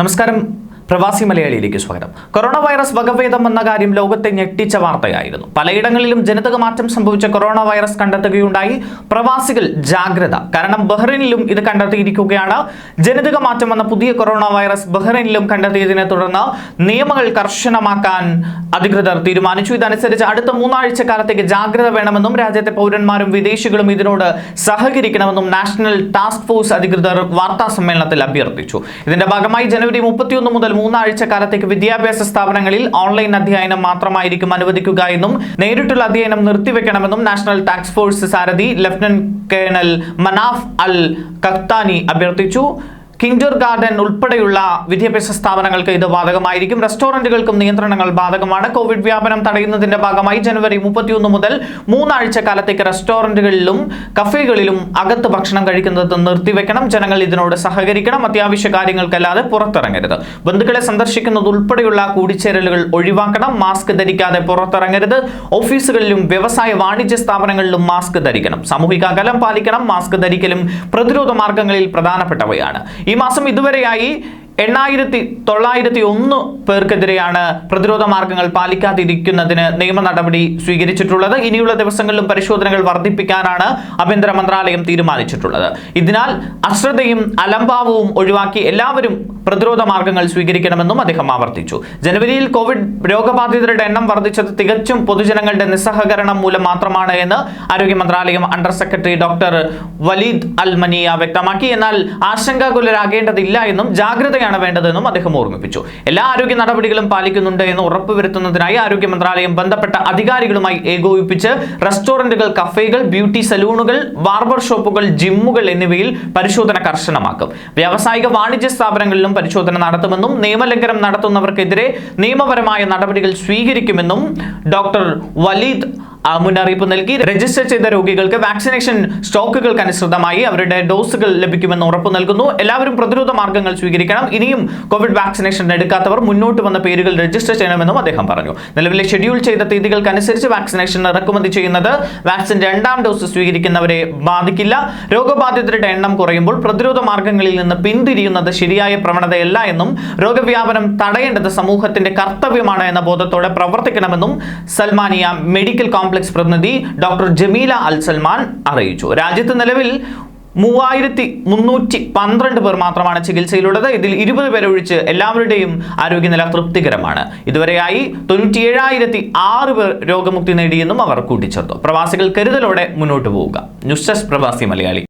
നമസ്കാരം. പ്രവാസി മലയാളിയിലേക്ക് സ്വാഗതം. കൊറോണ വൈറസ് വകഭേദം എന്ന കാര്യം ലോകത്തെ ഞെട്ടിച്ച വാർത്തയായിരുന്നു. പലയിടങ്ങളിലും ജനിതക മാറ്റം സംഭവിച്ച കൊറോണ വൈറസ് കണ്ടെത്തുകയുണ്ടായി. പ്രവാസികൾ ജാഗ്രത. കാരണം ബഹ്റൈനിലും ഇത് കണ്ടെത്തിയിരിക്കുകയാണ്. ജനിതക മാറ്റം വന്ന പുതിയ കൊറോണ വൈറസ് ബഹ്റൈനിലും കണ്ടെത്തിയതിനെ തുടർന്ന് നിയമങ്ങൾ കർശനമാക്കാൻ അധികൃതർ തീരുമാനിച്ചു. ഇതനുസരിച്ച് അടുത്ത മൂന്നാഴ്ച കാലത്തേക്ക് ജാഗ്രത വേണമെന്നും രാജ്യത്തെ പൗരന്മാരും വിദേശികളും ഇതിനോട് സഹകരിക്കണമെന്നും നാഷണൽ ടാസ്ക് ഫോഴ്സ് അധികൃതർ വാർത്താ സമ്മേളനത്തിൽ അഭ്യർത്ഥിച്ചു. ഇതിന്റെ ഭാഗമായി ജനുവരി മുപ്പത്തിയൊന്ന് മുതൽ മൂന്നാഴ്ച കാലത്തേക്ക് വിദ്യാഭ്യാസ സ്ഥാപനങ്ങളിൽ ഓൺലൈൻ അധ്യയനം മാത്രമായിരിക്കും അനുവദിക്കുക എന്നും നേരിട്ടുള്ള അധ്യയനം നിർത്തിവെക്കണമെന്നും നാഷണൽ ടാസ്ക് ഫോഴ്സ് സാരഥി lieutenant colonel Manaf al Qahtani അഭ്യർത്ഥിച്ചു. കിൻഡർ ഗാർഡൻ ഉൾപ്പെടെയുള്ള വിദ്യാഭ്യാസ സ്ഥാപനങ്ങൾക്ക് ഇത് ബാധകമായിരിക്കും. റെസ്റ്റോറന്റുകൾക്കും നിയന്ത്രണങ്ങൾ ബാധകമാണ്. കോവിഡ് വ്യാപനം തടയുന്നതിന്റെ ഭാഗമായി ജനുവരി മുപ്പത്തിയൊന്ന് മുതൽ മൂന്നാഴ്ച കാലത്തേക്ക് റെസ്റ്റോറന്റുകളിലും കഫേകളിലും അകത്ത് ഭക്ഷണം കഴിക്കുന്നത് നിർത്തിവെക്കണം. ജനങ്ങൾ ഇതിനോട് സഹകരിക്കണം. അത്യാവശ്യ കാര്യങ്ങൾക്കല്ലാതെ പുറത്തിറങ്ങരുത്. ബന്ധുക്കളെ സന്ദർശിക്കുന്നത് ഉൾപ്പെടെയുള്ള കൂടിച്ചേരലുകൾ ഒഴിവാക്കണം. മാസ്ക് ധരിക്കാതെ പുറത്തിറങ്ങരുത്. ഓഫീസുകളിലും വ്യവസായ വാണിജ്യ സ്ഥാപനങ്ങളിലും മാസ്ക് ധരിക്കണം. സാമൂഹിക അകലം പാലിക്കണം. മാസ്ക് ധരിക്കലും പ്രതിരോധ മാർഗങ്ങളിൽ പ്രധാനപ്പെട്ടവയാണ്. ഈ മാസം ഇതുവരെയായി എണ്ണായിരത്തി തൊള്ളായിരത്തി ഒന്ന് പേർക്കെതിരെയാണ് പ്രതിരോധ മാർഗങ്ങൾ പാലിക്കാതിരിക്കുന്നതിന് നിയമ നടപടി സ്വീകരിച്ചിട്ടുള്ളത്. ഇനിയുള്ള ദിവസങ്ങളിലും പരിശോധനകൾ വർദ്ധിപ്പിക്കാനാണ് ആഭ്യന്തര മന്ത്രാലയം തീരുമാനിച്ചിട്ടുള്ളത്. ഇതിനാൽ അശ്രദ്ധയും അലംഭാവവും ഒഴിവാക്കി എല്ലാവരും പ്രതിരോധ മാർഗങ്ങൾ സ്വീകരിക്കണമെന്നും അദ്ദേഹം ആവർത്തിച്ചു. ജനുവരിയിൽ കോവിഡ് രോഗബാധിതരുടെ എണ്ണം വർദ്ധിച്ചത് തികച്ചും പൊതുജനങ്ങളുടെ നിസ്സഹകരണം മൂലം മാത്രമാണ് എന്ന് ആരോഗ്യ മന്ത്രാലയം under secretary doctor Waleed al Manea വ്യക്തമാക്കി. എന്നാൽ ആശങ്കാകുലരാകേണ്ടതില്ല എന്നും ജാഗ്രതയാണ് വേണ്ടതെന്നും അദ്ദേഹം ഓർമ്മിപ്പിച്ചു. എല്ലാ ആരോഗ്യ നടപടികളും പാലിക്കുന്നുണ്ട് എന്ന് ഉറപ്പുവരുത്തുന്നതിനായി ആരോഗ്യ മന്ത്രാലയം ബന്ധപ്പെട്ട അധികാരികളുമായി ഏകോപിപ്പിച്ച് റെസ്റ്റോറന്റുകൾ കഫേകൾ ബ്യൂട്ടി സലൂണുകൾ ബാർബർ ഷോപ്പുകൾ ജിമ്മുകൾ എന്നിവയിൽ പരിശോധന കർശനമാക്കും. വ്യാവസായിക വാണിജ്യ സ്ഥാപനങ്ങളിലും പരിശോധന നടത്തുമെന്നും നിയമലംഘനം നടത്തുന്നവർക്കെതിരെ നിയമപരമായ നടപടികൾ സ്വീകരിക്കുമെന്നും ഡോക്ടർ വലീദ് മുന്നറിയിപ്പ് നൽകി രജിസ്റ്റർ ചെയ്ത രോഗികൾക്ക് വാക്സിനേഷൻ സ്റ്റോക്കുകൾക്ക് അനുസൃതമായി അവരുടെ ഡോസുകൾ ലഭിക്കുമെന്ന് ഉറപ്പ് നൽകുന്നു. എല്ലാവരും പ്രതിരോധ മാർഗങ്ങൾ സ്വീകരിക്കണം. ഇനിയും കോവിഡ് വാക്സിനേഷൻ എടുക്കാത്തവർ മുന്നോട്ട് വന്ന പേരുകൾ രജിസ്റ്റർ ചെയ്യണമെന്നും അദ്ദേഹം പറഞ്ഞു. നിലവിലെ ഷെഡ്യൂൾ ചെയ്ത തീയതികൾക്കനുസരിച്ച് വാക്സിനേഷൻ ഇറക്കുമതി ചെയ്യുന്നത് വാക്സിൻ രണ്ടാം ഡോസ് സ്വീകരിക്കുന്നവരെ ബാധിക്കില്ല. രോഗബാധിതരുടെ എണ്ണം കുറയുമ്പോൾ പ്രതിരോധ മാർഗങ്ങളിൽ നിന്ന് പിന്തിരിയുന്നത് ശരിയായ പ്രവണതയല്ല എന്നും രോഗവ്യാപനം തടയേണ്ടത് സമൂഹത്തിന്റെ കർത്തവ്യമാണ് എന്ന ബോധത്തോടെ പ്രവർത്തിക്കണമെന്നും സൽമാനിയ മെഡിക്കൽ കോംപ്ലക്സ് പ്രതിനിധി ഡോക്ടർ ജമീല അൽ സൽമാൻ അറിയിച്ചു. രാജ്യത്ത് നിലവിൽ മൂവായിരത്തി മുന്നൂറ്റി പന്ത്രണ്ട് പേർ മാത്രമാണ് ചികിത്സയിലുള്ളത്. ഇതിൽ ഇരുപത് പേരെ ഒഴിച്ച് എല്ലാവരുടെയും ആരോഗ്യനില തൃപ്തികരമാണ്. ഇതുവരെയായി തൊണ്ണൂറ്റിയേഴായിരത്തി ആറ് പേർ രോഗമുക്തി നേടിയെന്നും അവർ കൂട്ടിച്ചേർത്തു. പ്രവാസികൾ കരുതലോടെ മുന്നോട്ട് പോവുക. ന്യൂസ് ഡെസ്ക് പ്രവാസി മലയാളി.